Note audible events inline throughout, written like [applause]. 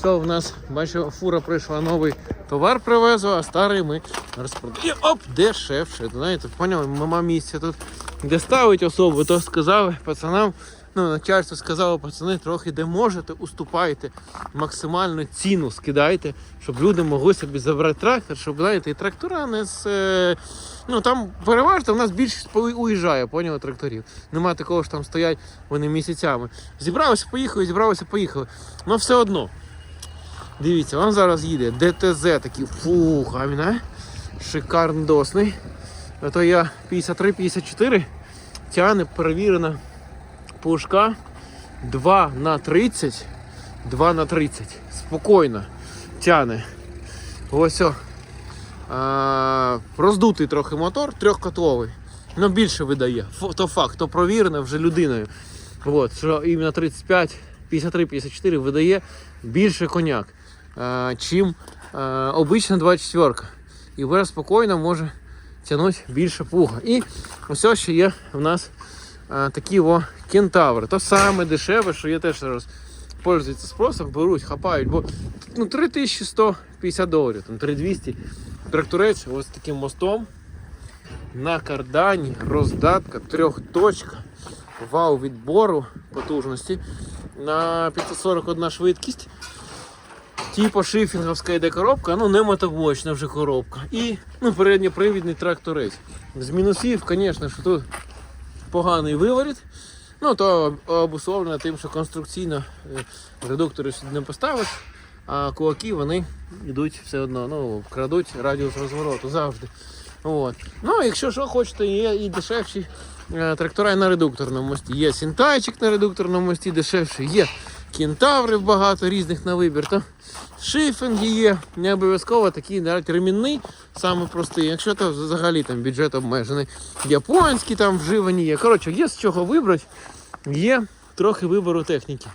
Що в нас, бачу, фура прийшла, новий товар привезла, а старий ми розпродаємо. Оп, дешевше. Знаєте, поняли, мама місця тут де ставить особу, то сказали пацанам, ну, начальство сказало, пацани, трохи де можете, уступайте максимальну ціну скидайте, щоб люди могли собі забрати трактор, щоб знаєте, і трактора не з. е, Ну там переважно в нас більшість уїжджає, поняли, тракторів. Нема такого, що там стоять вони місяцями. Зібралися, поїхали, зібралися, поїхали. Ну все одно. Дивіться, вам зараз їде ДТЗ такий фух, а він, а? то я 53-54 тягне перевірена пушка 2 на 30. 2 на 30. Спокійно тягне. Ось о. А, роздутий трохи мотор, трьохкотловий. Ну більше видає. То факт, то провірено вже людиною. От, що іменно 35, 53-54 видає більше коняк, чим обична 24. І вже спокійно може тягнути більше пуга. І ось ще є в нас такі о кентаври. То саме дешеве, що я теж зараз пользуються спросом, беруть, хапають, бо ну, 3150 доларів, там 3200. Тракторець ось таким мостом на кардані, роздатка, трьохточка, вал відбору потужності на 541 швидкість. Типу шифінговська йде коробка, ну не мотоблочна вже коробка. І ну, передньопривідний тракторець. З мінусів, звісно, що тут поганий виворіт. Ну, то обусловлено тим, що конструкційно е, редуктори сюди не поставиш, а кулаки вони йдуть все одно, ну, крадуть радіус розвороту завжди. От. Ну, якщо що хочете, є і дешевші е, трактора на редукторному мості. Є сінтайчик на редукторному мості дешевший, є кентаврів багато різних на вибір. То шифінги є, не обов'язково такі навіть ремінний, саме простий. Якщо то взагалі там бюджет обмежений. Японські там вживані є. Коротше, є з чого вибрати, є трохи вибору техніки.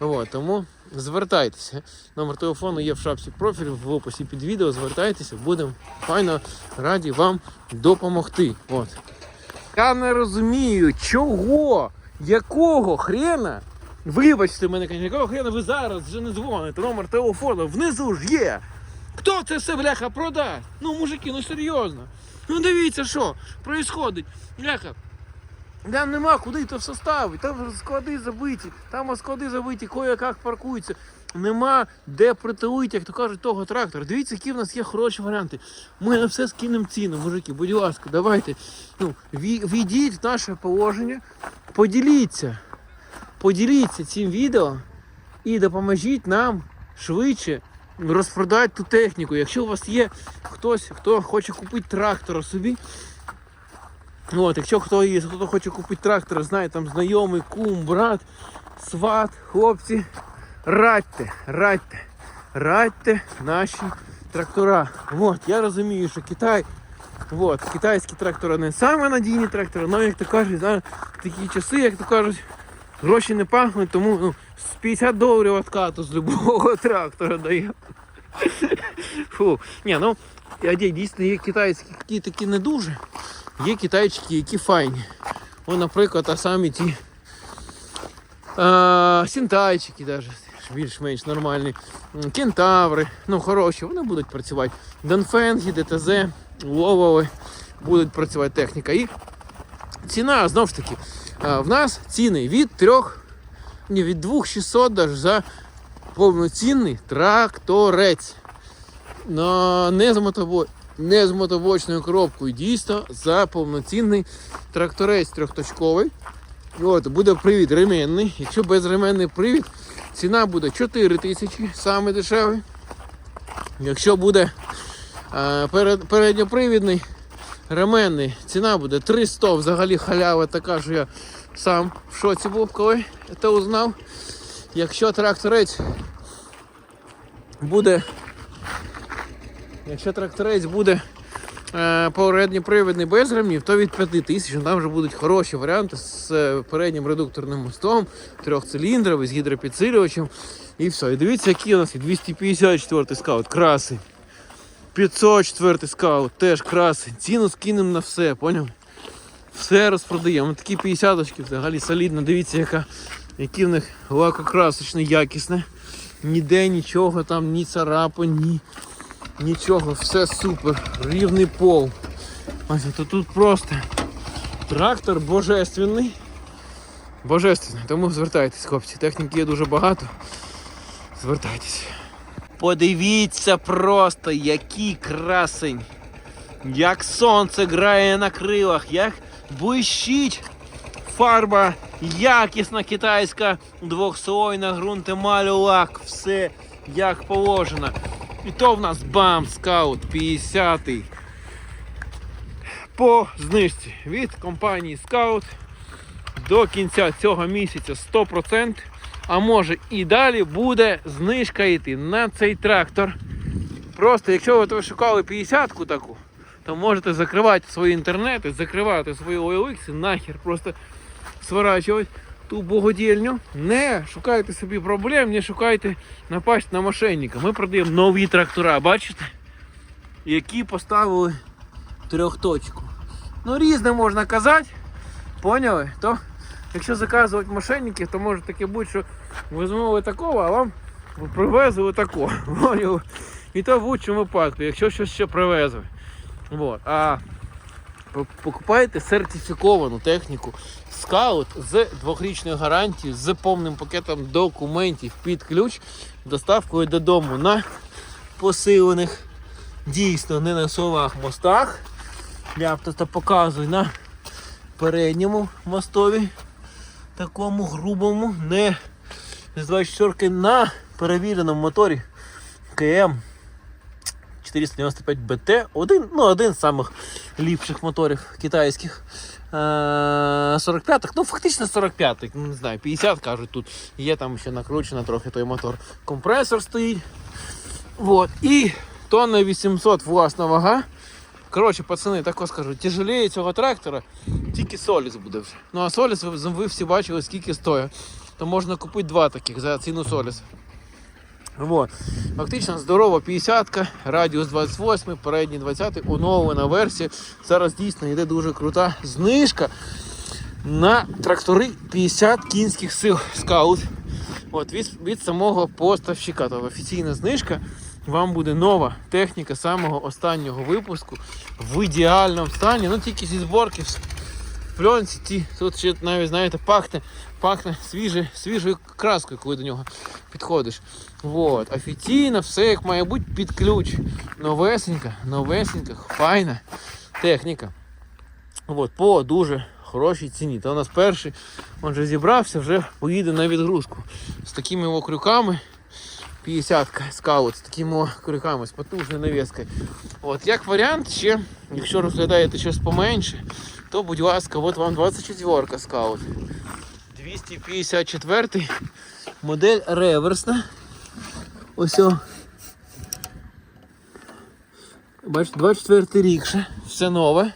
От, тому звертайтеся. Номер телефону є в шапці профілю, в описі під відео. Звертайтеся, будемо файно раді вам допомогти. От. Я не розумію, чого, якого хрена. Вибачте мене, якого хрена ви зараз вже не дзвоните. Номер телефону внизу ж є. Хто це все, бляха, продасть? Ну, мужики, ну серйозно. Ну дивіться, що происходить. Бляха, там нема куди то все ставити, там склади забиті, там склади забиті, кое-як паркуються. Нема де притулити, як то кажуть, того трактора. Дивіться, які в нас є хороші варіанти. Ми на все скинемо ціну, мужики, будь ласка, давайте. Ну, війдіть в наше положення, поділіться. Поділіться цим відео і допоможіть нам швидше розпродати ту техніку. Якщо у вас є хтось, хто хоче купити трактора собі, От, якщо хто є, хто хоче купити трактор, знає там знайомий, кум, брат, сват, хлопці, радьте, радьте, радьте наші трактора. От, я розумію, що Китай, от, китайські трактори не саме надійні трактори, але як то кажуть, такі часи, як то кажуть, гроші не пахнуть, тому ну, з 50 доларів откату з любого [laughs] трактора дає. Фу. Ні, ну, я дійсно є китайські, які такі не дуже. Є китайчики, які файні. О, наприклад, а самі ті а, сінтайчики, даже, більш-менш нормальні. Кентаври, ну хороші, вони будуть працювати. Донфенги, ДТЗ, Ловови будуть працювати техніка. І ціна, знову ж таки, в нас ціни від 3, ні, від 2600 даже за повноцінний тракторець. На, не з мотобой не з мотобочною коробкою. Дійсно за повноцінний тракторець трьохточковий. От, буде привід ременний. Якщо безременний привід, ціна буде 4 тисячі, саме дешевий. Якщо буде е, перед, передньопривідний ременний, ціна буде 300. Взагалі халява така, що я сам в шоці був, це узнав. Якщо тракторець буде Якщо тракторець буде е, передньопривідний без ремнів, то від 5 тисяч там вже будуть хороші варіанти з е, переднім редукторним мостом, трьохциліндровий, з гідропідсилювачем. І все. І дивіться, які у нас є 254 скаут, красий. 504 скаут, теж красий. Ціну скинемо на все, поняв? Все розпродаємо. Такі 50 взагалі солідно. Дивіться, яка, які в них лакокрасочне, якісне. ніде нічого там, ні царапин, ні нічого, все супер, рівний пол. Ось то тут просто трактор божественний. Божественний. Тому звертайтесь, хлопці. Техніки є дуже багато. Звертайтесь. Подивіться просто, який красень. Як сонце грає на крилах, як блищить фарба, якісна китайська, двохслойна ґрунтемалю лак, все як положено. І то в нас бам, скаут 50-й. По знижці від компанії Scout до кінця цього місяця 100%, а може і далі буде знижка йти на цей трактор. Просто якщо ви шукали 50-ку таку, то можете закривати свої інтернети, закривати свої OLX, нахер просто сворачувати ту богодільню. Не шукайте собі проблем, не шукайте напасть на мошенника. Ми продаємо нові трактора, бачите? Які поставили трьохточку. Ну, різне можна казати. Поняли? То, якщо заказувати мошенників, то може таке бути, що ви замовили такого, а вам привезли такого. [laughs] І то в лучшому випадку, якщо щось ще привезли. Вот. А по- покупаєте сертифіковану техніку скаут з двохрічною гарантією, з повним пакетом документів під ключ, доставкою додому на посилених, дійсно не на словах мостах. Я просто показую на передньому мостові, такому грубому, не з 24 на перевіреному моторі КМ 495 БТ. Один, ну, один з самих ліпших моторів китайських. Е, 45-х, ну фактично 45-х, ну, не знаю, 50 кажуть тут. Є там ще накручено трохи той мотор. Компресор стоїть. Вот. І тонна 800 власна вага. Коротше, пацани, так скажу, тяжеліє цього трактора, тільки Соліс буде вже. Ну а Соліс ви, ви всі бачили, скільки стоїть. То можна купити два таких за ціну Соліса. Вот. Фактично здорова 50-ка, радіус 28, передній 20, оновлена версія. Зараз дійсно йде дуже крута знижка на трактори 50 кінських сил скаут. От, від, від самого поставщика. Тобто офіційна знижка. Вам буде нова техніка самого останнього випуску в ідеальному стані. Ну тільки зі зборки в пленці ті. Тут ще навіть знаєте, пахне, пахне свіже, свіжою краскою, коли до нього підходиш. Вот. Офіційно все як має бути під ключ. Новесенька, новесенька, файна техніка. От, по дуже хорошій ціні. Та у нас перший, він вже зібрався, вже поїде на відгрузку. З такими о крюками. 50-ка скаут з такими крюками, з потужною навіскою. От, як варіант, ще, якщо розглядаєте щось поменше, то будь ласка, от вам 24-ка скаут. 254 модель реверсна. Ось. Бачите, 24 рік ще, все нове.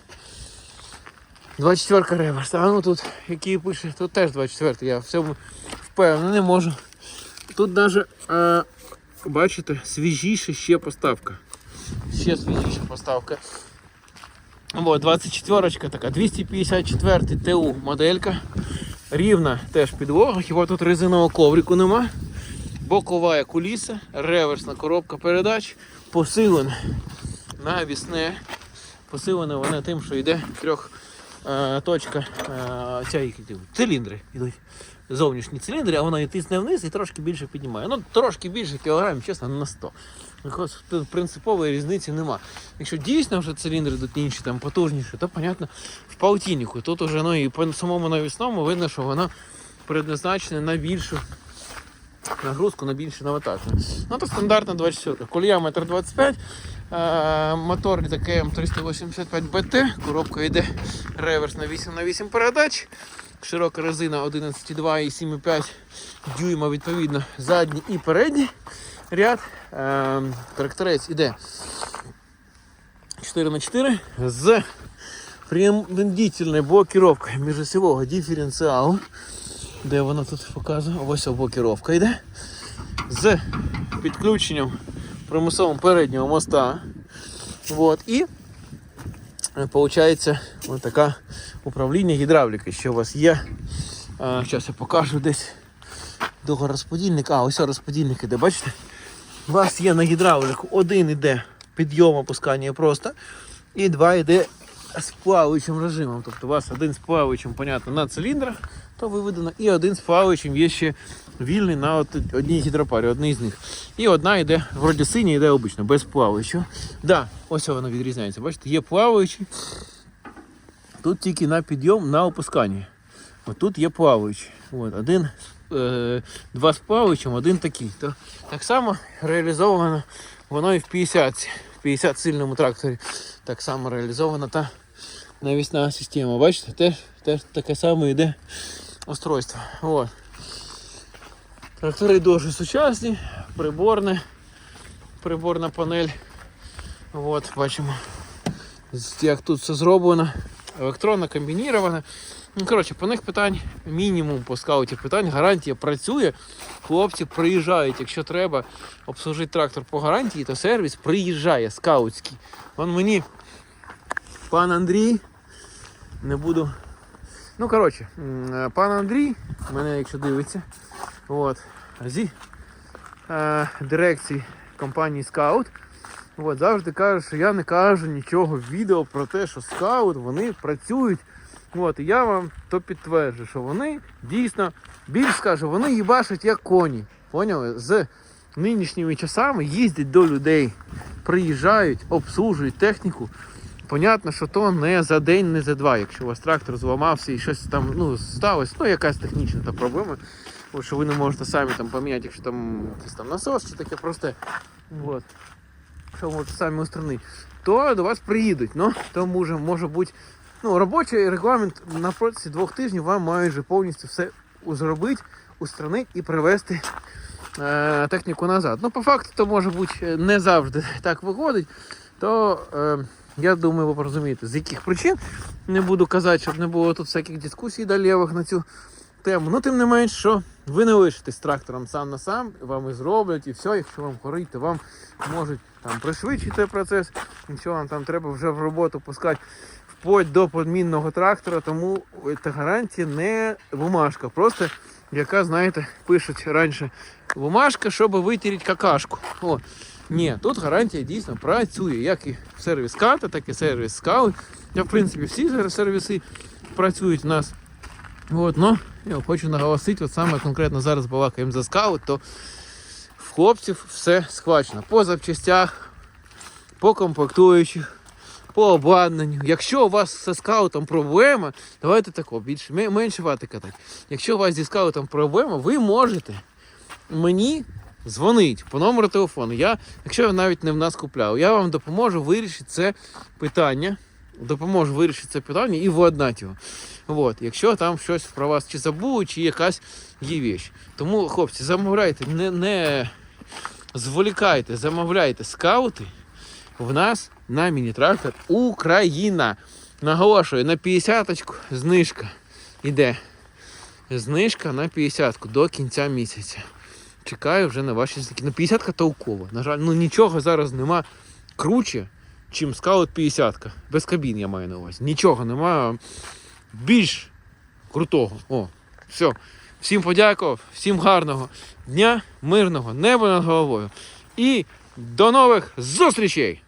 24 реверс. А ну тут, який пише, тут теж 24, я в цьому впевнений, не можу. Тут навіть, бачите, свіжіша ще поставка. Ще свіжіша поставка. Вот, 24 така, 254 ТУ моделька. Рівна теж підлога, хіба тут резинового коврику нема. Бокова куліса, реверсна коробка передач, посилена навісне. Посилена вона тим, що йде трьох е, точка е, ця, Зовнішні циліндри, а вона і тисне вниз і трошки більше піднімає. Ну, трошки більше кілограмів, чесно, на 100. Якось тут принципової різниці нема. Якщо дійсно вже циліндри йдуть інші, там потужніші, то понятно в полтиннику. Тут уже ну, і по самому навісному видно, що воно предназначене на більшу нагрузку, на більше навантаження. Ну, то стандартна 24. Колія 1,25 м, мотор таке М385 БТ, коробка йде реверс на 8 на 8 передач. Широка резина 11,2 і 7,5 дюйма, відповідно, задній і передній ряд. Ем, Тракторець іде 4х4 з приемлендительною блокировкою міжосевого диференціалу. Де вона тут показує? Ось блокировка йде. З підключенням примусовим переднього моста. Вот. І виходить ось така управління гідравліки, що у вас є. Зараз я покажу десь до розподільника. А, ось розподільник іде, бачите? У вас є на гідравліку один іде підйом опускання просто, і два йде з плаваючим режимом. Тобто у вас один з плаваючим, понятно, на циліндрах, то виведено, і один з плаваючим є ще вільний на от одній гідропарі, одній з них. І одна йде, вроді синя, йде обично, без плаваючого. Да, ось воно відрізняється. Бачите, є плаваючий. Тут тільки на підйом, на опускання. От тут є плаваючий. От, один, е, два з плаваючим, один такий. То, так само реалізовано воно і в 50, в 50 сильному тракторі. Так само реалізована та навісна система. Бачите, теж, теж таке саме йде устройство. От. Трактори дуже сучасні, приборне, приборна панель. От, бачимо, як тут все зроблено. Електронно комбініровано. Ну, коротше, по них питань мінімум по скауті питань. Гарантія працює. Хлопці приїжджають, якщо треба обслужити трактор по гарантії, то сервіс приїжджає скаутський. Вон мені пан Андрій, не буду. Ну, коротше, е, пан Андрій, мене якщо дивиться, от, зі е, дирекції компанії Scout. От, завжди каже, що я не кажу нічого в відео про те, що скаут вони працюють. От, і я вам то підтверджую, що вони дійсно більш скажу, вони їбашать як коні. Поняли? З нинішніми часами їздять до людей, приїжджають, обслужують техніку. Понятно, що то не за день, не за два. Якщо у вас трактор зламався і щось там ну, сталося, ну якась технічна та проблема, от, що ви не можете самі там поміняти, якщо там якийсь там насос чи таке просте. От що можете самі устранити, то до вас приїдуть. Ну, то може, може бути ну, робочий регламент на протязі двох тижнів вам майже повністю все зробити, устранити і привезти е, техніку назад. Ну, по факту, то може бути не завжди так виходить, то е, я думаю, ви порозумієте, з яких причин. Не буду казати, щоб не було тут всяких дискусій далєвих на цю тему. Ну, тим не менш, що ви не лишитесь трактором сам на сам, вам і зроблять, і все, якщо вам горить, то вам можуть там пришвидшити процес, якщо вам там треба вже в роботу пускати вплоть до подмінного трактора, тому ця гарантія не бумажка, просто яка, знаєте, пишуть раніше бумажка, щоб витерти какашку. О, ні, тут гарантія дійсно працює, як і сервіс карта, так і сервіс скаут. Я, в принципі, всі сервіси працюють у нас. От, ну, я хочу наголосити, от саме конкретно зараз балакаємо за скаут, то в хлопців все схвачено. По запчастях, по комплектуючих, по обладнанню. Якщо у вас зі скаутом проблема, давайте тако, більше, менше вати катати. Якщо у вас зі скаутом проблема, ви можете мені дзвонити по номеру телефону. Я, якщо ви навіть не в нас купляв, я вам допоможу вирішити це питання. Допоможу вирішити це питання і владнати його. От, якщо там щось про вас чи забули, чи якась є віч. Тому, хлопці, замовляйте, не, не зволікайте, замовляйте скаути в нас на міні-трактор Україна. Наголошую, на 50-очку знижка іде. Знижка на 50-ку до кінця місяця. Чекаю вже на ваші зв'язки. Ну, 50-ка толкова. На жаль, ну нічого зараз нема круче, чим скаут 50-ка. Без кабін я маю на увазі. Нічого нема більш крутого. О, все. Всім подякував, всім гарного дня, мирного неба над головою. І до нових зустрічей!